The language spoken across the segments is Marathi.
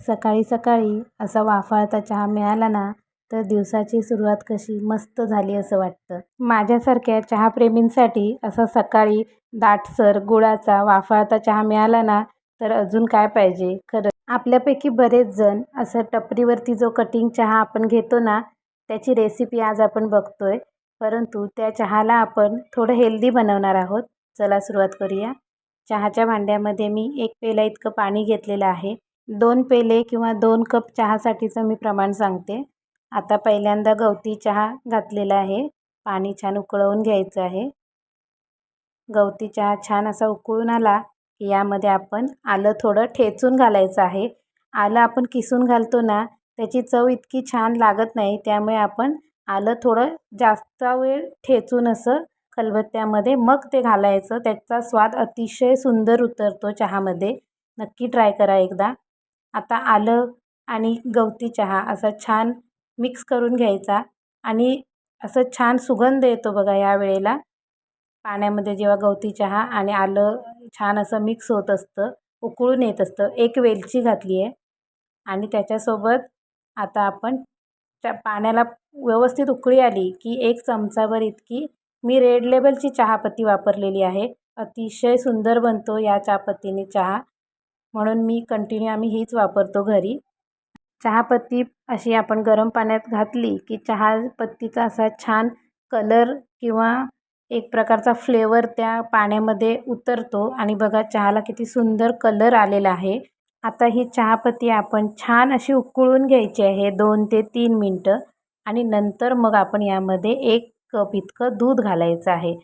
सकाळी सकाळी असा वाफाळता चहा मिळाला ना तर दिवसाची सुरुवात कशी मस्त झाली असं वाटतं. माझ्यासारख्या चहाप्रेमींसाठी असा सकाळी दाटसर गुळाचा वाफाळता चहा मिळाला ना तर अजून काय पाहिजे? खरं आपल्यापैकी बरेच जण असं टपरीवरती जो कटिंग चहा आपण घेतो ना त्याची रेसिपी आज आपण बघतोय. परंतु त्या चहाला आपण थोडं हेल्दी बनवणार आहोत. चला सुरुवात करूया. चहाच्या भांड्यामध्ये मी एक पेला इतकं पाणी घेतलेलं आहे. दोन पेले किंवा दोन कप चहासाठीचं मी प्रमाण सांगते. आता पहिल्यांदा गवती चहा घातलेला आहे. पाणी छान उकळवून घ्यायचं आहे. गवती चहा छान असा उकळून आला की यामध्ये आपण आलं थोडं ठेचून घालायचं आहे. आलं आपण किसून घालतो ना त्याची चव इतकी छान लागत नाही त्यामुळे आपण आलं थोडं जास्त वेळ ठेचून असं खलबत्त्यामध्ये मग ते घालायचं. त्याचा स्वाद अतिशय सुंदर उतरतो चहामध्ये. नक्की ट्राय करा एकदा. आता आलं आणि गवती चहा असा छान मिक्स करून घ्यायचा आणि असं छान सुगंध येतो बघा या वेळेला. पाण्यामध्ये जेव्हा गवती चहा आणि आलं छान असं मिक्स होत असतं उकळून येत असतं एक वेलची घातली आहे आणि त्याच्यासोबत आता आपण त्या पाण्याला व्यवस्थित उकळी आली की एक चमचाभर इतकी मी रेड लेबलची चहापत्ती वापरलेली आहे. अतिशय सुंदर बनतो या चहापत्तीने चहा. म्हणून मी कंटिन्यू आम्ही हीच वापरतो घरी. चहापत्ती अशी आपण गरम पाण्यात घातली की चहापत्तीचा असा छान कलर किंवा एक प्रकारचा फ्लेवर त्या पाण्यामध्ये उतरतो. आणि बघा चहाला किती सुंदर कलर आलेला आहे. आता ही चहापत्ती आपण छान अशी उकळून घ्यायची आहे दोन ते तीन मिनटं. आणि नंतर मग आपण यामध्ये एक कप इतकं दूध घालायचं आहे.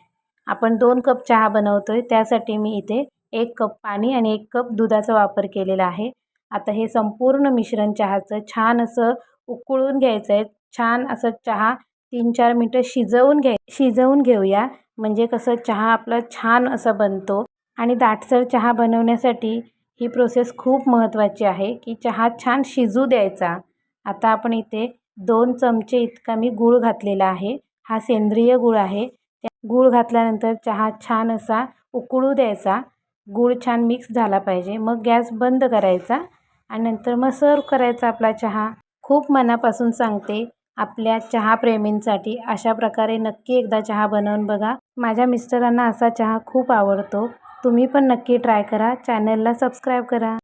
आपण दोन कप चहा बनवतो आहे त्यासाठी मी इथे एक कप पाणी आणि एक कप दुधाचा वापर केलेला आहे. आता हे संपूर्ण मिश्रण चहाचं छान असं उकळून घ्यायचं आहे छान असं चहा तीन चार मिनटं शिजवून घ्याय शिजवून घेऊया. म्हणजे कसं चहा आपला छान असा बनतो. आणि दाटसर चहा बनवण्यासाठी ही प्रोसेस खूप महत्त्वाची आहे की चहा छान शिजू द्यायचा. आता आपण इथे दोन चमचे इतका मी गूळ घातलेला आहे. हा सेंद्रिय गूळ आहे. त्या गूळ घातल्यानंतर चहा छान असा उकळू द्यायचा. गूळ छान मिक्स झाला पाहिजे. मग गॅस बंद करायचा आणि नंतर मग सर्व करायचा आपला चहा. खूप मनापासून सांगते आपल्या चहाप्रेमींसाठी अशा प्रकारे नक्की एकदा चहा बनवून बघा. माझ्या मिस्टरांना असा चहा खूप आवडतो. तुम्ही पण नक्की ट्राय करा. चॅनलला सबस्क्राईब करा.